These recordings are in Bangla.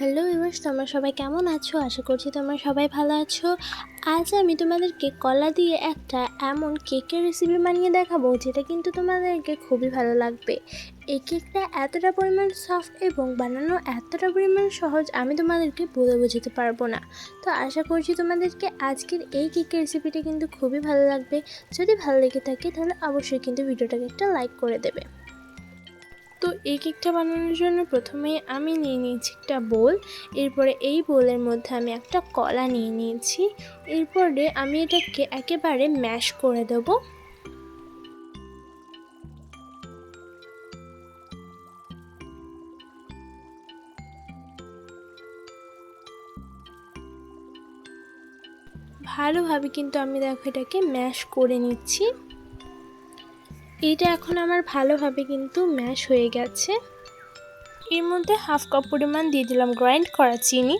হ্যালো ইভার্স তোমরা সবাই কেমন আছো? আশা করছি তোমরা সবাই ভালো আছো। আজ আমি তোমাদেরকে কলা দিয়ে একটা এমন কেকের রেসিপি বানিয়ে দেখাবো, যেটা কিন্তু তোমাদেরকে খুবই ভালো লাগবে। এই কেকটা এতটা পরিমাণ সফট এবং বানানো এতটা পরিমাণ সহজ আমি তোমাদেরকে বলে বোঝাতে পারব না। তো আশা করছি তোমাদেরকে আজকের এই কেকের রেসিপিটা কিন্তু খুবই ভালো লাগবে। যদি ভালো লেগে থাকে তাহলে অবশ্যই কিন্তু ভিডিওটাকে একটা লাইক করে দেবে। এই কেকটা বানানোর জন্য প্রথমে আমি নিয়ে নিয়েছি একটা বোল, এরপরে এই বোলের মধ্যে আমি একটা কলা নিয়ে নিয়েছি, এরপরে আমি এটাকে একেবারে ম্যাশ করে দেব। ভালোভাবে কিন্তু আমি দেখো এটাকে ম্যাশ করে নিচ্ছি। এটা এখন আমার ভালোভাবে কিন্তু ম্যাশ হয়ে গেছে। এর মধ্যে হাফ কাপ পরিমাণ দিয়ে দিলাম গ্রাইন্ড করা চিনি।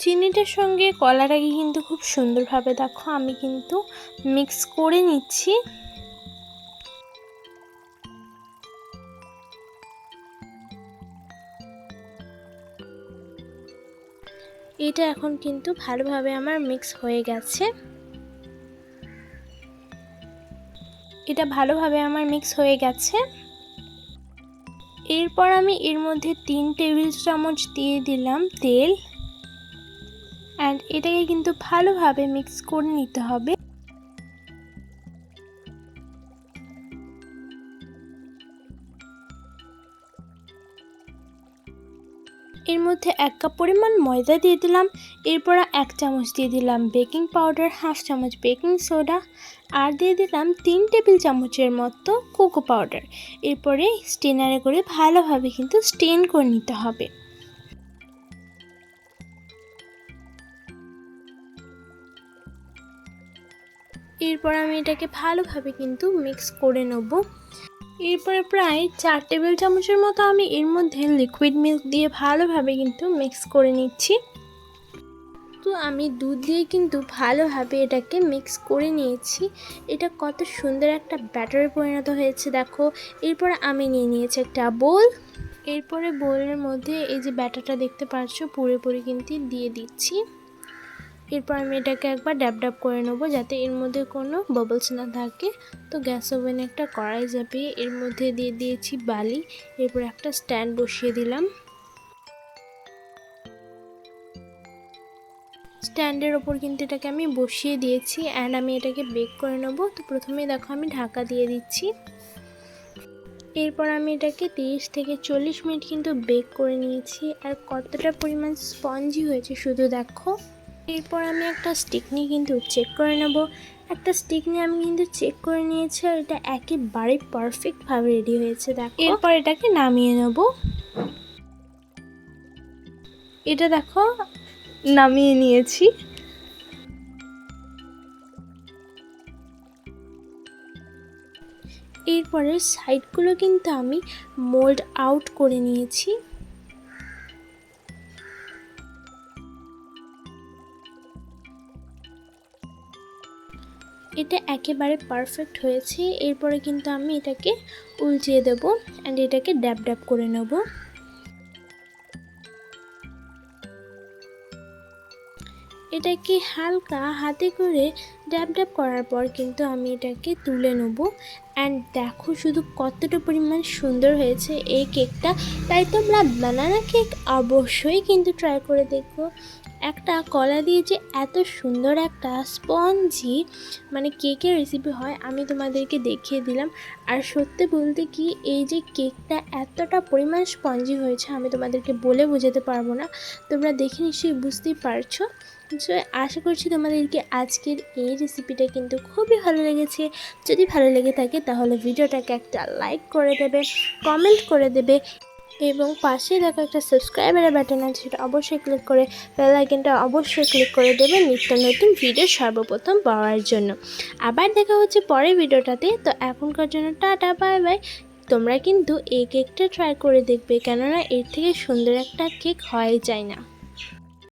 চিনিটার সঙ্গে কলাটাকে কিন্তু খুব সুন্দরভাবে দেখো, আমি কিন্তু মিক্স করে নিচ্ছি। এটা এখন কিন্তু ভালোভাবে আমার মিক্স হয়ে গেছে। এটা ভালোভাবে আমার মিক্স হয়ে গেছে। এরপর আমি এর মধ্যে তিন টেবিল চামচ দিয়ে দিলাম তেল। অ্যান্ড এটাকে কিন্তু ভালোভাবে মিক্স করে নিতে হবে। এর মধ্যে এক কাপ পরিমাণ ময়দা দিয়ে দিলাম। এরপর এক চামচ দিয়ে দিলাম বেকিং পাউডার, হাফ চামচ বেকিং সোডা আর দিয়ে দিলাম তিন টেবিল চামচের মতো কোকো পাউডার। এরপরে স্টেনারে করে ভালোভাবে কিন্তু স্টেন করে নিতে হবে। এরপর আমি এটাকে ভালোভাবে কিন্তু মিক্স করে নেব। এরপরে প্রায় চার টেবিল চামচের মতো আমি এর মধ্যে লিকুইড মিল্ক দিয়ে ভালোভাবে কিন্তু মিক্স করে নিচ্ছি। তো আমি দুধ দিয়ে কিন্তু ভালোভাবে এটাকে মিক্স করে নিয়েছি। এটা কত সুন্দর একটা ব্যাটারে পরিণত হয়েছে, দেখো। এরপর আমি নিয়ে নিয়েছি একটা বোল এরপরে বোলের মধ্যে এই যে ব্যাটারটা দেখতে পাচ্ছ, পুরোপুরি কিন্তু দিয়ে দিচ্ছি। এরপর আমি এটাকে একবার ড্যাব ড্যাব করে নেব যাতে এর মধ্যে কোনো বাবলস না থাকে। তো গ্যাস ওভেনে একটা কড়াই যাবে এর মধ্যে দিয়ে দিয়েছি বালি। এরপর একটা স্ট্যান্ড বসিয়ে দিলাম। স্ট্যান্ডের ওপর কিন্তু এটাকে আমি বসিয়ে দিয়েছি অ্যান্ড আমি এটাকে বেক করে নেব। তো প্রথমেই দেখো আমি ঢাকা দিয়ে দিচ্ছি। এরপর আমি এটাকে তিরিশ থেকে চল্লিশ মিনিট কিন্তু বেক করে নিয়েছি। আর কতটা পরিমাণ স্পঞ্জি হয়েছে শুধু দেখো। এরপর আমি একটা স্টিক নিয়ে কিন্তু চেক করে নেব। একটা স্টিক নিয়ে আমি কিন্তু চেক করে নিয়েছি আর এটা একেবারে পারফেক্টভাবে রেডি হয়েছে দেখো। এরপর এটাকে নামিয়ে নেব। এটা দেখো নামিয়ে নিয়েছি। এরপরে সাইডগুলো কিন্তু আমি মোল্ড আউট করে নিয়েছি। এটা একেবারে পারফেক্ট হয়েছে। এরপরে কিন্তু আমি এটাকে উলচিয়ে দেবো অ্যান্ড এটাকে ড্যাব ড্যাব করে নেব। এটাকে হালকা হাতে করে ড্যাব ড্যাব করার পর কিন্তু আমি এটাকে তুলে নেব। অ্যান্ড দেখো শুধু কতটা পরিমাণ সুন্দর হয়েছে এই কেকটা। তাই তোমরা বানানা কেক অবশ্যই কিন্তু ট্রাই করে দেখো। একটা কলা দিয়ে যে এত সুন্দর একটা স্পঞ্জি মানে কেকের রেসিপি হয়, আমি তোমাদেরকে দেখিয়ে দিলাম। আর সত্যি বলতে কি, এই যে কেকটা এতটা পরিমাণ স্পঞ্জি হয়েছে, আমি তোমাদেরকে বলে বোঝাতে পারব না। তোমরা দেখে নিশ্চয়ই বুঝতেই পারছ। সো আশা করছি তোমাদেরকে আজকের এই রেসিপিটা কিন্তু খুবই ভালো লেগেছে। যদি ভালো লেগে থাকে তাহলে ভিডিওটাকে একটা লাইক করে দেবে কমেন্ট করে দেবে এবং পাশে দেখা একটা সাবস্ক্রাইবারের বাটন আছে সেটা অবশ্যই ক্লিক করে বেল আইকনটা অবশ্যই ক্লিক করে দেবে নিত্য নতুন ভিডিও সর্বপ্রথম পাওয়ার জন্য। আবার দেখা হচ্ছে পরের ভিডিওটাতে। তো এখনকার জন্য টাটা বাই বাই তোমরা কিন্তু এই কেকটা ট্রাই করে দেখবে কেননা এর থেকে সুন্দর একটা কেক হয় যায় না।